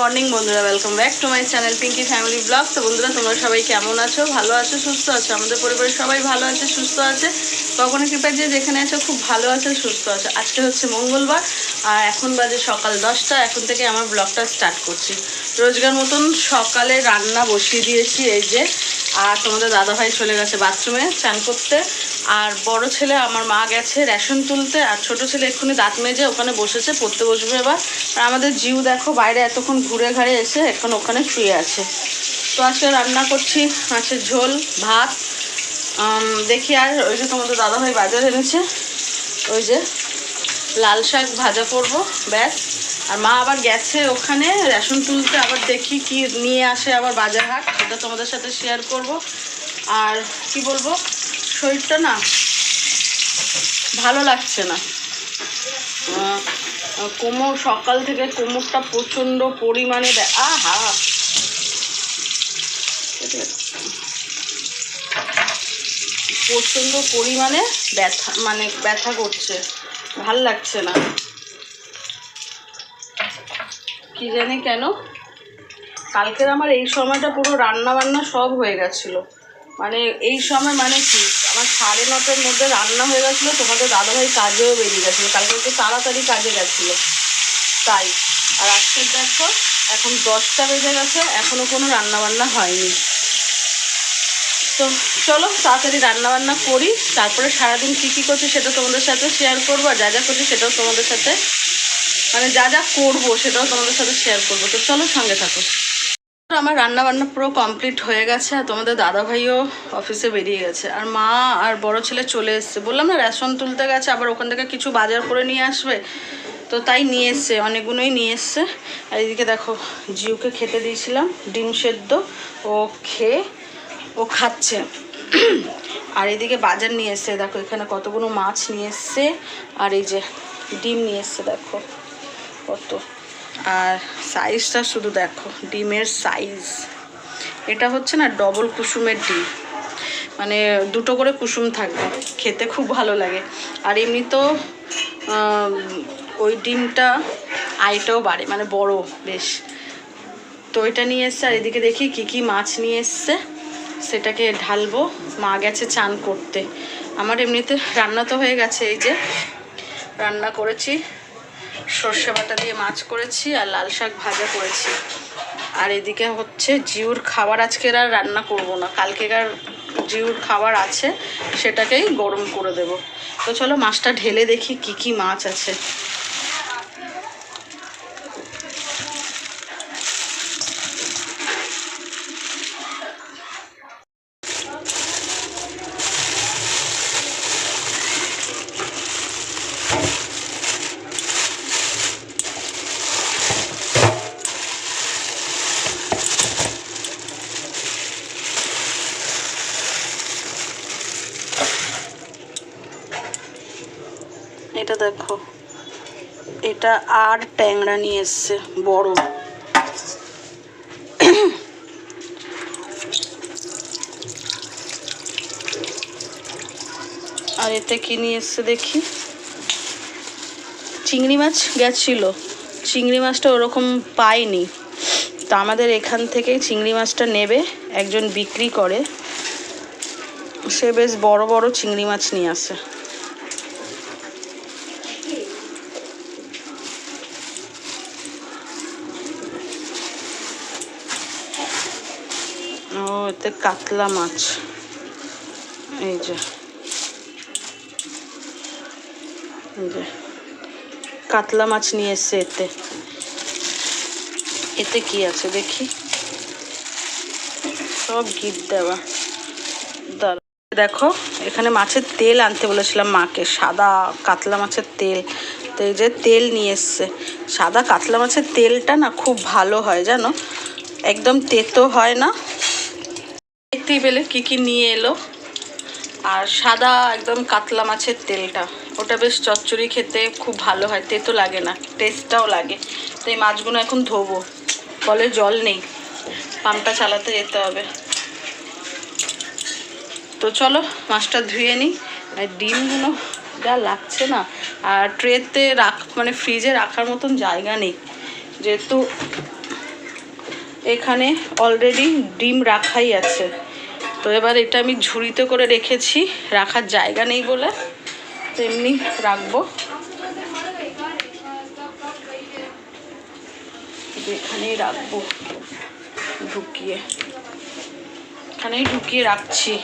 Morning বন্ধুরা welcome back to my channel Pinky family blog তো বন্ধুরা, তোমরা সবাই কেমন আছো? ভালো আছো, সুস্থ আছো? আমাদের পরিবারের সবাই ভালো আছে, সুস্থ আছে? কখনো কৃপা যে যেখানে আছো, খুব ভালো আছে, সুস্থ আছে। আজকে হচ্ছে মঙ্গলবার, আর এখন বাজে সকাল দশটা, এখন থেকে আমার ব্লগটা স্টার্ট করছি। রোজগার মতন সকালে রান্না বসিয়ে দিয়েছি, এই যে। আর তোমাদের দাদাভাই চলে গেছে বাথরুমে চান করতে। আর বড় ছেলে আমার মা গেছে রেশন তুলতে, আর ছোট ছেলে এক্ষুনি দাঁত মেজে ওখানে বসেছে, পড়তে বসবে এবার। আর আমাদের জিউ দেখো বাইরে এতক্ষণ ঘুরে ঘাড়ে এসে এখন ওখানে শুয়ে আছে। তো আজকে রান্না করছি মাছের ঝোল, ভাত। দেখি আর ওই যে তোমাদের দাদাভাই বাজার এনেছে, ওই যে লাল শাক ভাজা করব, ব্যাস। আর মা আবার গেছে ওখানে রেশন তুলতে, আবার দেখি কি নিয়ে আসে আবার বাজার হাট সেটা তোমাদের সাথে শেয়ার করব। আর কি বলব? শরীরটা না ভালো লাগছে না। কোমর, সকাল থেকে কোমরটা প্রচণ্ড পরিমাণে আহা! প্রচণ্ড পরিমাণে ব্যথা মানে ব্যথা করছে। ভালো লাগছে না। কি জানি কেন? কালকের আমার এই সময়টা পুরো রান্না বান্না সব হয়ে গেছিল। মানে এই সময় মানে কি? আমার সাড়ে নটার মধ্যে রান্না হয়ে গেছিল, তোমাদের দাদাভাই কাজেও বেরিয়ে গেছিল। কালকে একটু তাড়াতাড়ি কাজে গেছিল। তাই। আর আজকে দেখো, এখন দশটা বেজে গেছে এখনও কোনো রান্না বান্না হয়নি। তো চলো, তাড়াতাড়ি রান্না বান্না করি। তারপরে সারাদিন কী কী করছি সেটা তোমাদের সাথে শেয়ার করব, আর যা যা করছি সেটাও তোমাদের সাথে মানে যা যা করব সেটাও তোমাদের সাথে শেয়ার করব। তো চলো সঙ্গে থাকো। আমার রান্না বান্না পুরো কমপ্লিট হয়ে গেছে আর তোমাদের দাদা ভাইও অফিসে বেরিয়ে গেছে। আর মা আর বড় ছেলে চলে এসছে। বললাম না, রেশন তুলতে গেছে, আবার ওখান থেকে কিছু বাজার করে নিয়ে আসবে। তো তাই নিয়ে এসছে, অনেকগুলোই নিয়ে এসছে। আর এদিকে দেখো, জিউকে খেতে দিয়েছিলাম, ডিম সেদ্ধ, ও খেয়ে, ও খাচ্ছে। আর এদিকে বাজার নিয়ে এসছে, দেখো এখানে কতগুলো মাছ নিয়ে এসছে। আর এই যে ডিম নিয়ে এসছে, দেখো কত। আর সাইজটা শুধু দেখো, ডিমের সাইজ এটা হচ্ছে না ডবল কুসুমের ডিম। মানে দুটো করে কুসুম থাকবে, খেতে খুব ভালো লাগে। আর এমনি তো ওই ডিমটা আইটাও বাড়ে মানে বড় বেশ। তো এটা নিয়ে এসছে, আর এদিকে দেখি কি কি মাছ নিয়ে এসছে। সেটাকে ঢালবো, মা গেছে চান করতে। আমার এমনিতে রান্না তো হয়ে গেছে, এই যে রান্না করেছি। সর্ষে বাটা দিয়ে মাছ করেছি আর লাল শাক ভাজা করেছি। আর এদিকে হচ্ছে জিউর খাবার আজকের আর রান্না করব না। কালকেকার জিউর খাবার আছে, সেটাকেই গরম করে দেব। তো চলো মাছটা ঢেলে দেখি কি কি মাছ আছে। এটা দেখো। এটা আর ট্যাংরা নিয়ে এসছে, বড়। আর এতে কি নিয়ে এসছে দেখি? চিংড়ি মাছ গেছিল। চিংড়ি মাছটা ওরকম পাইনি। তো আমাদের এখান থেকেই চিংড়ি মাছটা নেবে, একজন বিক্রি করে। সে বেশ বড় বড় চিংড়ি মাছ নিয়ে আসে। এতে কাতলা মাছ। এই যে। কাতলা মাছ নিয়ে এসছে এতে। এতে কি আছে দেখি? সব গিট দেওয়া। দেখো, এখানে মাছের তেল আনতে বলেছিলাম মাকে, সাদা কাতলা মাছের তেল। তো এই যে তেল নিয়ে এসছে। সাদা কাতলা মাছের তেলটা না খুব ভালো হয়, জানো? একদম তেতো হয় না। দেখতেই পেলে কী কী নিয়ে এলো? আর সাদা একদম কাতলা মাছের তেলটা। ওটা বেশ চচ্চড়ি খেতে খুব ভালো হয় তেতো লাগে না, টেস্টটাও লাগে। তো এই মাছগুলো এখন ধোবো কলে জল নেই। পাম্পটা চালাতে যেতে হবে। তো চলো, মাছটা ধুয়ে নিই। আর ডিমগুলো যা লাগছে না। আর ট্রেতে রাখ মানে ফ্রিজে রাখার মতন জায়গা নেই। যেহেতু এখানে অলরেডি ডিম রাখাই আছে। তো এবার এটা আমি ঝুড়িতে করে রেখেছি, রাখার জায়গা নেই বলে। তো এমনি রাখব। এখানেই রাখব, ঢুকিয়ে। এখানেই ঢুকিয়ে রাখছি।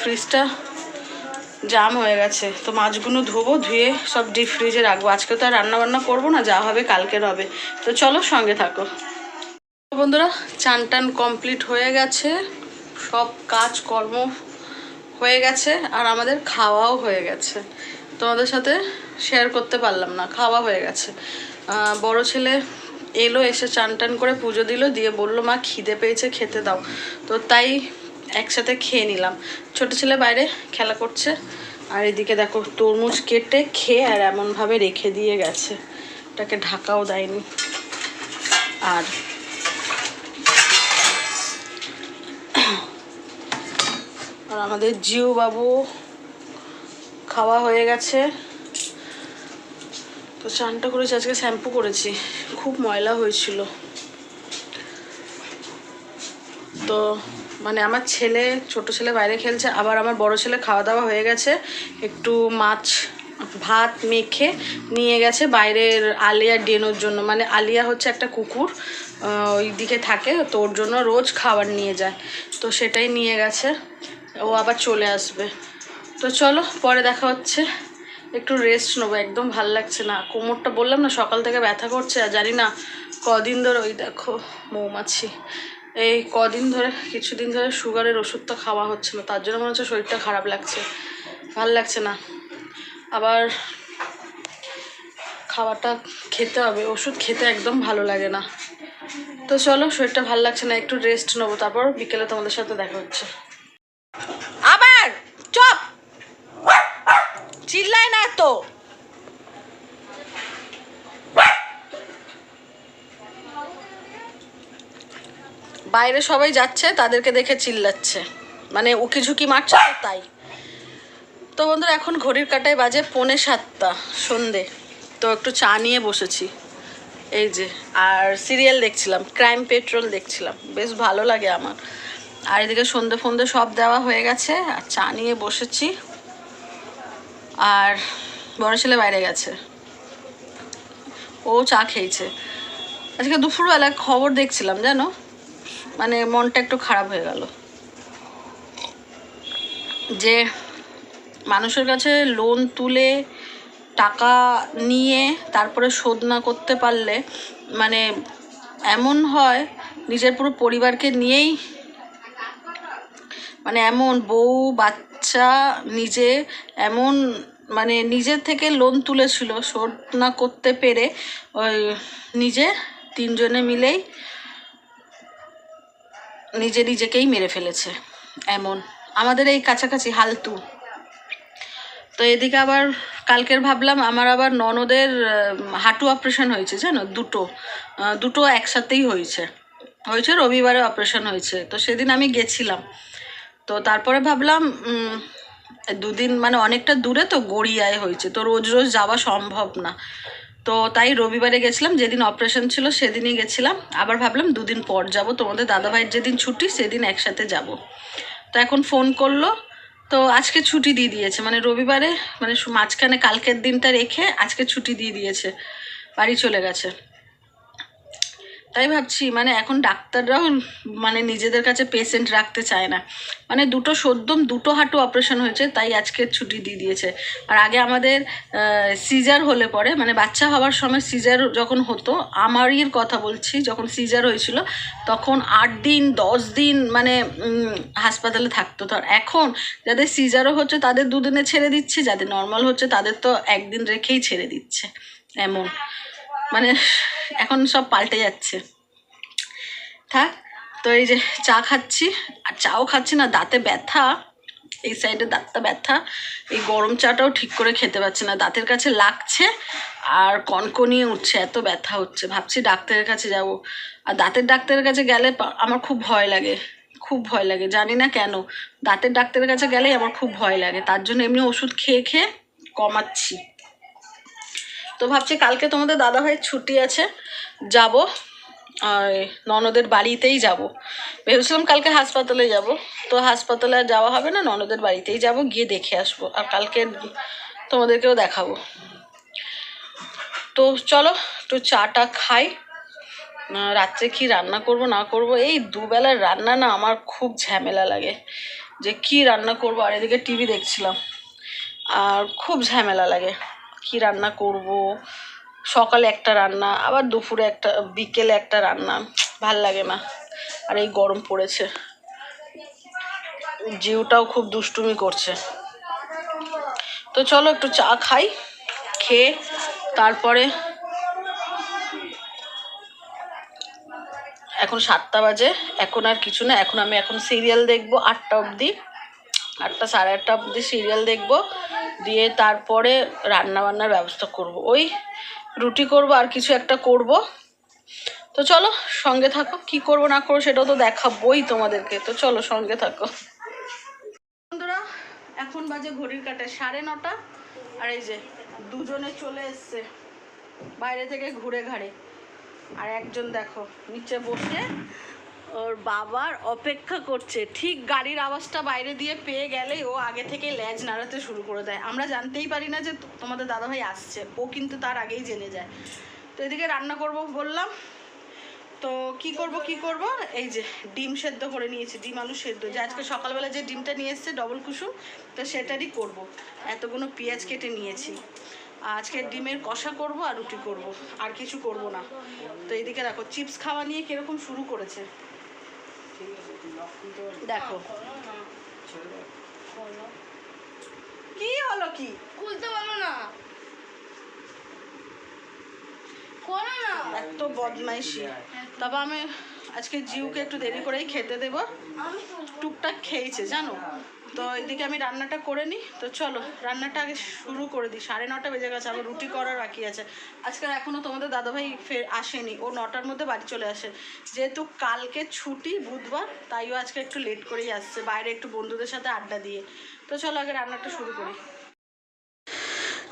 ফ্রিজটা জাম হয়ে গেছে। তো মাছগুলো ধোবো, ধুয়ে সব ডিপ ফ্রিজে রাখব। আজকে তো আর রান্না বান্না করব না, যা হবে কালকের হবে। তো চলো সঙ্গে থাকো। বন্ধুরা, চান টান কমপ্লিট হয়ে গেছে। সব কাজ কর্ম হয়ে গেছে আর আমাদের খাওয়াও হয়ে গেছে। তোমাদের সাথে শেয়ার করতে পারলাম না, খাওয়া হয়ে গেছে। বড় ছেলে এলো, এসে চান টান করে পুজো দিল, দিয়ে বলল, মা, খিদে পেয়েছে, খেতে দাও। তো তাই একসাথে খেয়ে নিলাম। ছোট ছেলে বাইরে খেলা করছে আর এদিকে দেখো, তরমুজ কেটে খেয়ে আর এমনভাবে রেখে দিয়ে গেছে। এটাকে ঢাকাও দেয়নি। আর আর আমাদের জিও বাবু খাওয়া হয়ে গেছে। তো চানটা করেছি, আজকে শ্যাম্পু করেছি। খুব ময়লা হয়েছিল। তো মানে আমার ছেলে, ছোট ছেলে বাইরে খেলছে, আবার আমার বড় ছেলে খাওয়া দাওয়া হয়ে গেছে। একটু মাছ, ভাত মেখে নিয়ে গেছে বাইরের আলিয়া ডেনোর জন্য। মানে আলিয়া হচ্ছে একটা কুকুর ওই দিকে থাকে, তো ওর জন্য রোজ খাবার নিয়ে যায়। তো সেটাই নিয়ে গেছে। ও আবার চলে আসবে। তো চলো, পরে দেখা হচ্ছে। একটু রেস্ট নেব, একদম ভালো লাগছে না। কোমরটা বললাম না, সকাল থেকে ব্যথা করছে, আর জানি না কদিন ধরে, ওই দেখো মৌমাছি। এই কদিন ধরে, কিছুদিন ধরে সুগারের ওষুধটা খাওয়া হচ্ছে না, তার জন্য মনে হচ্ছে শরীরটা খারাপ লাগছে। ভালো লাগছে না। আবার খাবারটা খেতে হবে, ওষুধ খেতে একদম ভালো লাগে না। তো চলো, শরীরটা ভালো লাগছে না, একটু রেস্ট নেব, তারপর বিকেলে তোমাদের সাথে দেখা হচ্ছে। আবার, চপ। চিল্লাই না তো। বাইরে সবাই যাচ্ছে, তাদেরকে দেখে চিল্লাচ্ছে। মানে উকি ঝুঁকি মারছে তাই। তো বন্ধুরা, এখন ঘড়ির কাটায় বাজে পৌনে সাতটা সন্ধে। তো একটু চা নিয়ে বসেছি। এই যে, আর সিরিয়াল দেখছিলাম, ক্রাইম পেট্রোল দেখছিলাম। বেশ ভালো লাগে আমার। আর এদিকে সন্ধে ফন্দে সব দেওয়া হয়ে গেছে, আর চা নিয়ে বসেছি। আর বড় ছেলে বাইরে গেছে। ও চা খেয়েছে। আজকে দুপুরবেলা খবর দেখছিলাম, জানো? মানে মনটা একটু খারাপ হয়ে গেল। যে মানুষের কাছে লোন তুলে টাকা নিয়ে তারপরে শোধ না করতে পারলে মানে এমন হয়, নিজের পুরো পরিবারকে নিয়েই মানে এমন বউ, বাচ্চা, নিজে এমন মানে নিজের থেকে লোন তুলেছিল, শোধ না করতে পেরে ওই নিজে তিনজনে মিলেই নিজে নিজেকেই মেরে ফেলেছে, এমন। আমাদের এই কাছাকাছি, হালতু। তো এদিকে আবার কালকের ভাবলাম, আমার আবার ননদের হাঁটু অপারেশন হয়েছে, জানো? দুটো। দুটো একসাথেই হয়েছে। হয়েছে, রবিবারে অপারেশন হয়েছে। তো সেদিন আমি গেছিলাম। তো তারপরে ভাবলাম দুদিন মানে অনেকটা দূরে তো গড়িয়ায় হয়েছে, তো রোজ রোজ যাওয়া সম্ভব না। তো তাই রবিবারে গেছিলাম, যেদিন অপারেশন ছিল সেদিনই গেছিলাম। আবার ভাবলাম দুদিন পর যাব, তোমাদের দাদাভাইয়ের যেদিন ছুটি সেদিন একসাথে যাব। তো এখন ফোন করল, তো আজকে ছুটি দিয়ে দিয়েছে মানে রবিবারে মানে মাঝখানে কালকের দিনটা রেখে আজকে ছুটি দিয়ে দিয়েছে, বাড়ি চলে গেছে। তাই ভাবছি মানে এখন ডাক্তাররাও মানে নিজেদের কাছে পেশেন্ট রাখতে চায় না। মানে দুটো সদ্যম, দুটো হাঁটু অপারেশন হয়েছে, তাই আজকে ছুটি দিয়ে দিয়েছে। আর আগে আমাদের সিজার হলে পরে মানে বাচ্চা হওয়ার সময় সিজার যখন হতো, আমারই কথা বলছি, যখন সিজার হয়েছিল, তখন আট দিন, দশ দিন মানে হাসপাতালে থাকতো। ধর, এখন যাদের সিজারও হচ্ছে, তাদের দুদিনে ছেড়ে দিচ্ছে, যাদের নর্মাল হচ্ছে, তাদের তো একদিন রেখেই ছেড়ে দিচ্ছে, এমন। মানে এখন সব পাল্টে যাচ্ছে। থাক, তো এই যে চা খাচ্ছি, আর চাও খাচ্ছি না, দাঁতে ব্যথা, এই সাইডে দাঁতটা ব্যথা, এই গরম চাটাও ঠিক করে খেতে পারছি না, দাঁতের কাছে লাগছে, আর কনকনিয়ে উঠছে, এত ব্যথা হচ্ছে, ভাবছি ডাক্তারের কাছে যাব। আর দাঁতের ডাক্তারের কাছে গেলে আমার খুব ভয় লাগে, খুব ভয় লাগে, জানি না কেন, দাঁতের ডাক্তারের কাছে গেলেই আমার খুব ভয় লাগে, তার জন্য এমনি ওষুধ খেয়ে খেয়ে কমাচ্ছি। তো ভাবছি কালকে তোমাদের দাদা ভাইয়ের ছুটি আছে, যাব। আর ননদের বাড়িতেই যাব। ভেবেছিলাম কালকে হাসপাতালে যাব। তো হাসপাতালে আর যাওয়া হবে না, ননদের বাড়িতেই যাব, গিয়ে দেখে আসব। আর কালকে তোমাদেরকেও দেখাবো। তো চলো, একটু চাটা খাই। রাত্রে কি রান্না করব, না করব? এই দুবেলার রান্না না আমার খুব ঝামেলা লাগে। যে কি রান্না করব, আর এদিকে টিভি দেখছিলাম। আর খুব ঝামেলা লাগে। কি রান্না করব? সকালে একটা রান্না, আবার দুপুরে একটা, বিকেলে একটা রান্না। ভালো লাগে না। আর এই গরম পড়েছে। জিউটাও খুব দুষ্টুমি করছে। তো চলো একটু চা খাই, খেয়ে তারপরে এখন সাতটা বাজে, এখন আর কিছু না। এখন আমি এখন সিরিয়াল দেখব আটটা অবধি। আটটা সাড়ে আটটা অবধি সিরিয়াল দেখব। দিয়ে তারপরে রান্না বান্নার ব্যবস্থা করব। ওই রুটি করব আর কিছু একটা করব। তো চলো, সঙ্গে থাকো। কি করব, না করব, সেটাও তো দেখাবোই তোমাদেরকে। তো চলো, সঙ্গে থাকো। বন্ধুরা, এখন বাজে ঘড়ির কাটে, সাড়ে নটা। আর এই যে, দুজনে চলে এসছে। বাইরে থেকে ঘুরে ঘাড়ে। আর একজন দেখো, নিচে বসে ওর বাবার অপেক্ষা করছে। ঠিক গাড়ির আওয়াজটা বাইরে দিয়ে পেয়ে গেলেই ও আগে থেকে ল্যাজ নাড়াতে শুরু করে দেয়। আমরা জানতেই পারি না যে তোমাদের দাদাভাই আসছে। ও কিন্তু তার আগেই জেনে যায়। তো এদিকে রান্না করব বললাম। তো কি করব কি করব? এই যে ডিম সেদ্ধ করে নিয়েছি, ডিম আলু সেদ্ধ। যে আজকে সকালবেলা যে ডিমটা নিয়ে এসছে ডবল কুসুম, তো সেটারই করব। এতগুলো পেঁয়াজ কেটে নিয়েছি। আজকে ডিমের কষা করব আর রুটি করব। আর কিছু করব না। তো এইদিকে দেখো, চিপস খাওয়া নিয়ে কীরকম শুরু করেছে। দেখো। কি হলো কি? খুলতে পারো না। করো না। এত বদমাইশি। তবে আমি আজকে জিউকে একটু দেরি করেই খেতে দেবো। টুকটাক খেয়েছে জানো? তো এদিকে আমি রান্নাটা করে নিই। তো চলো, রান্নাটা আগে শুরু করে দিই। সাড়ে নটা বেজে গেছে, আবার রুটি করার বাকি আছে। আজকাল এখনও তোমাদের দাদাভাই ফের আসেনি। ও নটার মধ্যে বাড়ি চলে আসে। যেহেতু কালকে ছুটি, বুধবার তাইও আজকে একটু লেট করেই আসছে, বাইরে একটু বন্ধুদের সাথে আড্ডা দিয়ে। তো চলো আগে রান্নাটা শুরু করি।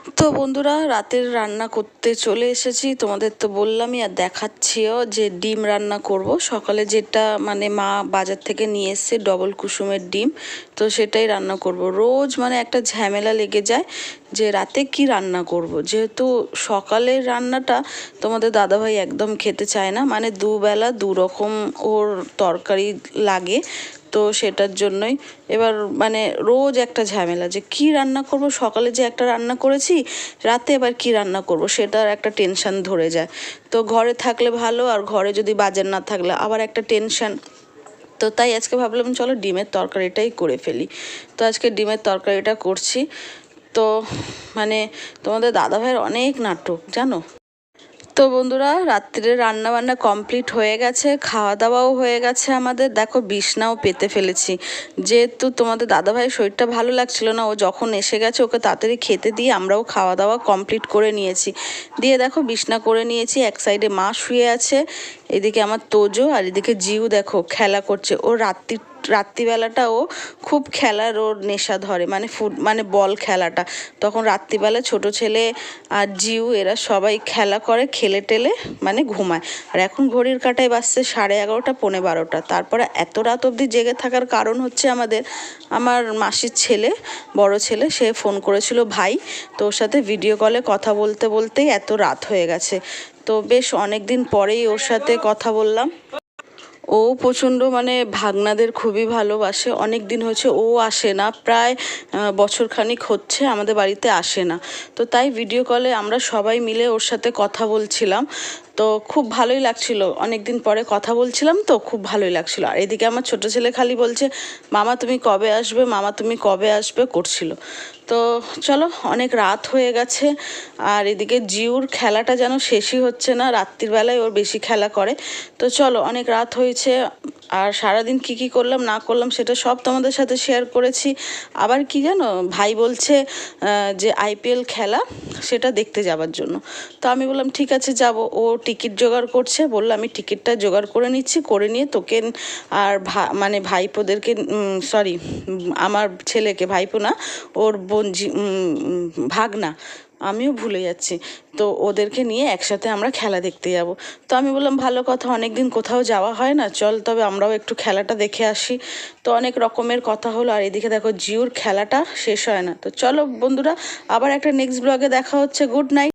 তো বন্ধুরা, রাতের রান্না করতে চলে এসেছি। তোমাদের তো বললামই আর দেখাচ্ছিও যে ডিম রান্না করব। সকালে যেটা মানে মা বাজার থেকে নিয়ে এসছে ডবল কুসুমের ডিম, তো সেটাই রান্না করব। রোজ মানে একটা ঝামেলা লেগে যায় যে রাতে কি রান্না করব। যেহেতু সকালের রান্নাটা তোমাদের দাদাভাই একদম খেতে চায় না মানে দুবেলা দু রকম ওর তরকারি লাগে। তো সেটার জন্যই। এবার মানে রোজ একটা ঝামেলা যে কি রান্না করব, সকালে যে একটা রান্না করেছি, রাতে এবার কি রান্না করব, সেটার একটা টেনশন ধরে যায়। তো ঘরে থাকলে ভালো আর ঘরে যদি বাজার না থাকলে আবার একটা টেনশন তো তাই আজকে ভাবলাম চলো ডিমের তরকারিটাই করে ফেলি। তো আজকে ডিমের তরকারিটা করছি। তো মানে তোমাদের দাদাভাইয়ের অনেক নাটক, জানো? তো বন্ধুরা, রাত্রে রান্না বান্না কমপ্লিট হয়ে গেছে খাওয়া দাওয়াও হয়ে গেছে আমাদের। দেখো, বিছনাও পেতে ফেলেছি। যেহেতু তোমাদের দাদাভাই শরীরটা ভালো লাগছিল না, ও যখন এসে গেছে, ওকে তাড়াতাড়ি খেতে দিয়ে আমরাও খাওয়া দাওয়া কমপ্লিট করে নিয়েছি। দিয়ে দেখো, বিছনা করে নিয়েছি, এক সাইডে মা শুয়ে আছে। এদিকে আমার তোজো আর এদিকে জিউ দেখো খেলা করছে। ও রাত্রি, রাত্রিবেলাটা ও খুব খেলার ওর নেশা ধরে মানে ফুট মানে বল খেলাটা। তখন রাত্রিবেলা ছোট ছেলে আর জিউ এরা সবাই খেলা করে, খেলে টেলে মানে ঘুমায়। আর এখন ঘড়ির কাটায় বাজছে সাড়ে এগারোটা, পৌনে বারোটা। তারপরে এত রাত অবধি জেগে থাকার কারণ হচ্ছে আমাদের, আমার মাসির ছেলে, বড় ছেলে, সে ফোন করেছিল, ভাই তো ওর সাথে ভিডিও কলে কথা বলতে, বলতেই এত রাত হয়ে গেছে। তো বেশ অনেক দিন পরেই ওর সাথে কথা বললাম। ও প্রচণ্ড মানে ভাগনাদের খুবই ভালোবাসে। অনেক দিন হয়েছে ও আসে না, প্রায় বছরখানিক হচ্ছে, আমাদের বাড়িতে আসে না। তো তাই ভিডিও কলে আমরা সবাই মিলে ওর সাথে কথা বলছিলাম। তো খুব ভালোই লাগছিল। অনেক দিন পরে কথা বলছিলাম তো খুব ভালোই লাগছিল। আর এদিকে আমার ছোট ছেলে খালি বলছে, মামা তুমি কবে আসবে? মামা তুমি কবে আসবে? করছিল। তো চলো, অনেক রাত হয়ে গেছে। আর এদিকে জিউর খেলাটা যেন শেষই হচ্ছে না। রাত্রিবেলায় ওর বেশি খেলা করে। তো চলো, অনেক রাত হয়েছে। আর সারাদিন কি কি করলাম, না করলাম সেটা সব তোমাদের সাথে শেয়ার করেছি। আবার কি জানো, ভাই বলছে যে আইপিএল খেলা, সেটা দেখতে যাবার জন্য। তো আমি বললাম, ঠিক আছে, যাব। ও টিকিট জোগাড় করছে, বলল, আমি টিকিটটা জোগাড় করে নিচ্ছি, করে নিয়ে তোকে আর ভা মানে ভাইপোদেরকে সরি আমার ছেলেকে, ভাইপো না, ওর বোন ভাগনা আমিও ভুলে যাচ্ছি। তো ওদেরকে নিয়ে একসাথে আমরা খেলা দেখতে যাব। তো আমি বললাম, ভালো কথা অনেক দিন কোথাও যাওয়া হয় না, চল তবে আমরাও একটু খেলাটা দেখে আসি। তো অনেক রকমের কথা হলো, আর এদিকে দেখো জিওর খেলাটা শেষ হয় না। তো চলো বন্ধুরা, আবার একটা নেক্সট ব্লগে দেখা হচ্ছে। Good night